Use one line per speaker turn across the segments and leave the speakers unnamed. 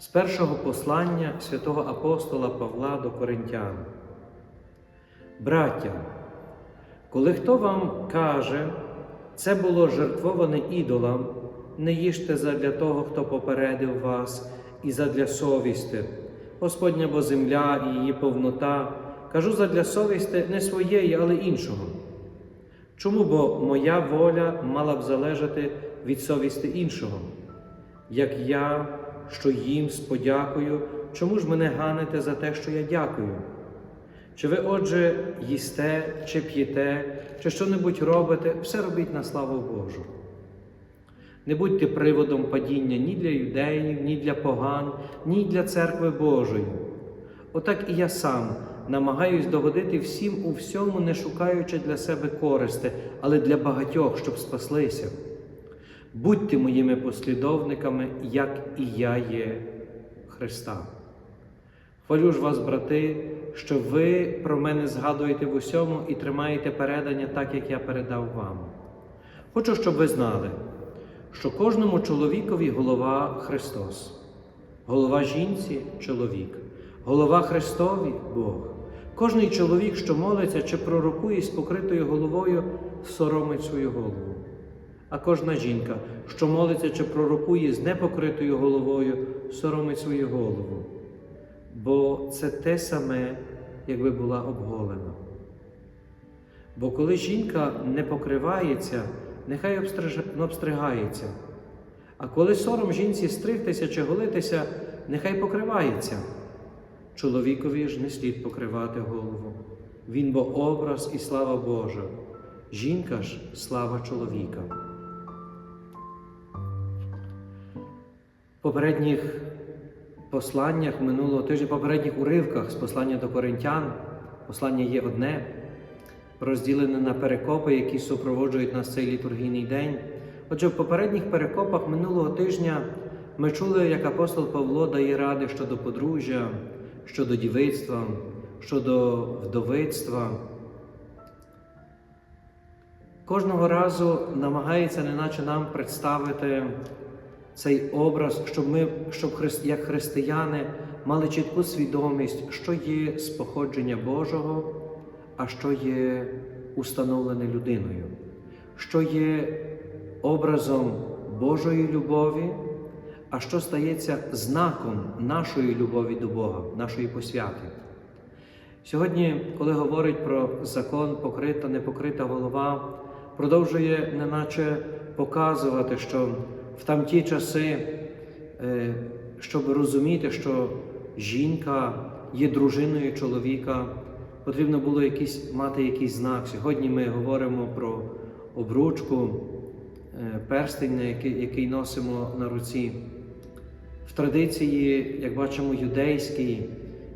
З першого послання святого апостола Павла до Коринтян. Браття, коли хто вам каже, це було жертвоване ідолам, не їжте задля того, хто попередив вас, і задля совісти, Господня бо земля і її повнота, кажу задля совісти не своєї, але іншого. Чому бо моя воля мала б залежати від совісти іншого? Як я, що їм з подякою, чому ж мене ганите за те, що я дякую? Чи ви, отже, їсте, чи п'єте, чи що-небудь робите, все робіть на славу Божу. Не будьте приводом падіння ні для юдеїв, ні для поган, ні для церкви Божої. Отак і я сам намагаюсь догодити всім у всьому, не шукаючи для себе користи, але для багатьох, щоб спаслися. Будьте моїми послідовниками, як і я є Христа. Хвалю ж вас, брати, що ви про мене згадуєте в усьому і тримаєте передання так, як я передав вам. Хочу, щоб ви знали, що кожному чоловікові голова Христос, голова жінці чоловік, голова Христові Бог. Кожний чоловік, що молиться чи пророкує з покритою головою, соромить свою голову. А кожна жінка, що молиться чи пророкує з непокритою головою, соромить свою голову. Бо це те саме, якби була обголена. Бо коли жінка не покривається, нехай обстригається. А коли сором жінці стригтися чи голитися, нехай покривається. Чоловікові ж не слід покривати голову. Він бо образ і слава Божа, жінка ж слава чоловіка. Попередніх посланнях минулого тижня, попередніх уривках з послання до коринтян, послання є одне, розділене на перекопи, які супроводжують нас цей літургійний день. Отже, в попередніх перекопах минулого тижня ми чули, як апостол Павло дає ради щодо подружжя, щодо дівицтва, щодо вдовицтва. Кожного разу намагається, неначе нам представити цей образ, щоб ми, щоб як християни, мали чітку свідомість, що є з походження Божого, а що є установлене людиною, що є образом Божої любові, а що стається знаком нашої любові до Бога, нашої посвяти. Сьогодні, коли говорить про закон покрита, непокрита голова, продовжує неначе показувати, що в тамті часи, щоб розуміти, що жінка є дружиною чоловіка, потрібно було якийсь, мати якийсь знак. Сьогодні ми говоримо про обручку, перстень, який, який носимо на руці. В традиції, як бачимо, юдейській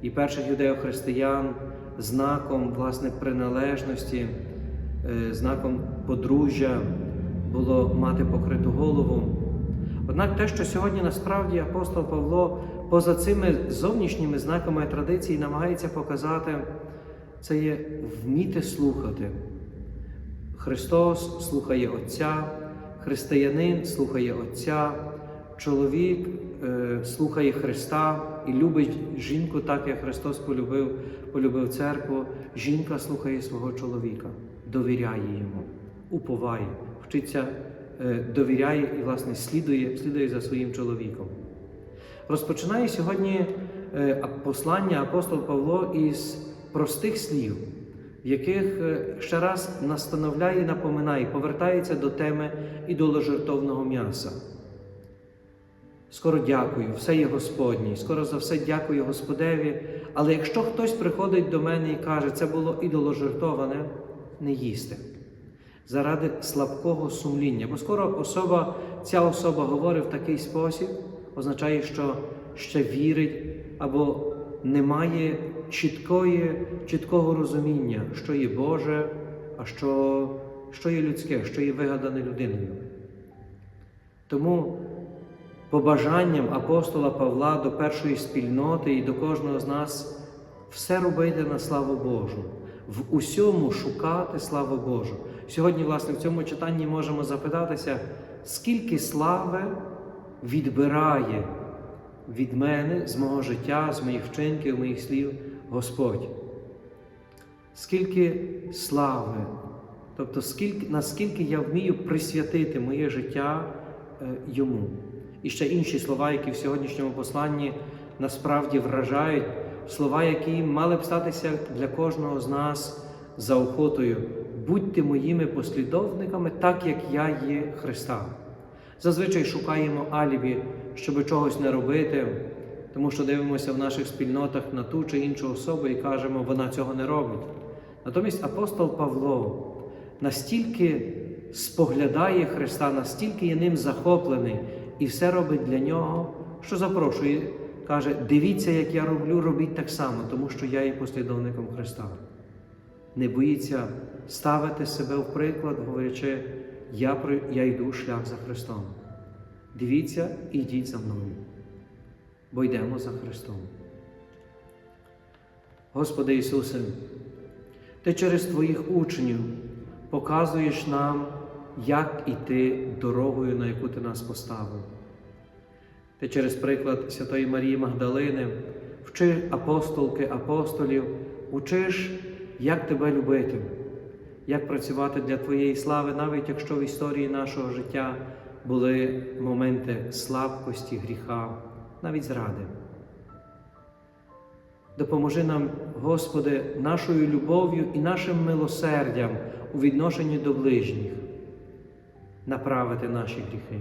і перших юдео-християн знаком власне приналежності, знаком подружжя було мати покриту голову. Однак те, що сьогодні насправді апостол Павло поза цими зовнішніми знаками традиції намагається показати, це є вміти слухати. Христос слухає Отця, християнин слухає Отця, чоловік е, слухає Христа і любить жінку так, як Христос полюбив, полюбив церкву. Жінка слухає свого чоловіка, довіряє йому, уповає, вчиться, довіряє і, власне, слідує, слідує за своїм чоловіком. Розпочинає сьогодні е, послання апостол Павло із простих слів, в яких е, ще раз настановляє і напоминає, повертається до теми ідоложертовного м'яса. Скоро дякую, все є Господнє, скоро за все дякую Господеві. Але якщо хтось приходить до мене і каже, це було ідоложертоване, не їсти. Заради слабкого сумління. Бо скоро особа, ця особа говорить в такий спосіб, означає, що ще вірить або не має чіткої, чіткого розуміння, що є Боже, а що, що є людське, що є вигадане людиною. Тому побажанням апостола Павла до першої спільноти і до кожного з нас все робити на славу Божу, в усьому шукати славу Божу. Сьогодні, власне, в цьому читанні можемо запитатися, скільки слави відбирає від мене, з мого життя, з моїх вчинків, моїх слів Господь. Скільки слави, тобто скільки, наскільки я вмію присвятити моє життя е, йому. І ще інші слова, які в сьогоднішньому посланні насправді вражають, слова, які мали б статися для кожного з нас заохотою. Будьте моїми послідовниками, так як я є Христа. Зазвичай шукаємо алібі, щоб чогось не робити, тому що дивимося в наших спільнотах на ту чи іншу особу і кажемо, вона цього не робить. Натомість апостол Павло настільки споглядає Христа, настільки є ним захоплений і все робить для нього, що запрошує, каже: дивіться, як я роблю, робіть так само, тому що я є послідовником Христа. Не боїться ставити себе в приклад, говорячи, я, я йду шлях за Христом. Дивіться і йдіть за мною, бо йдемо за Христом. Господи Ісусе, Ти через Твоїх учнів показуєш нам, як іти дорогою, на яку Ти нас поставив. Ти через приклад Святої Марії Магдалини вчиш апостолки, апостолів, учиш, як тебе любити, як працювати для Твоєї слави, навіть якщо в історії нашого життя були моменти слабкості, гріха, навіть зради. Допоможи нам, Господи, нашою любов'ю і нашим милосердям у відношенні до ближніх направити наші гріхи.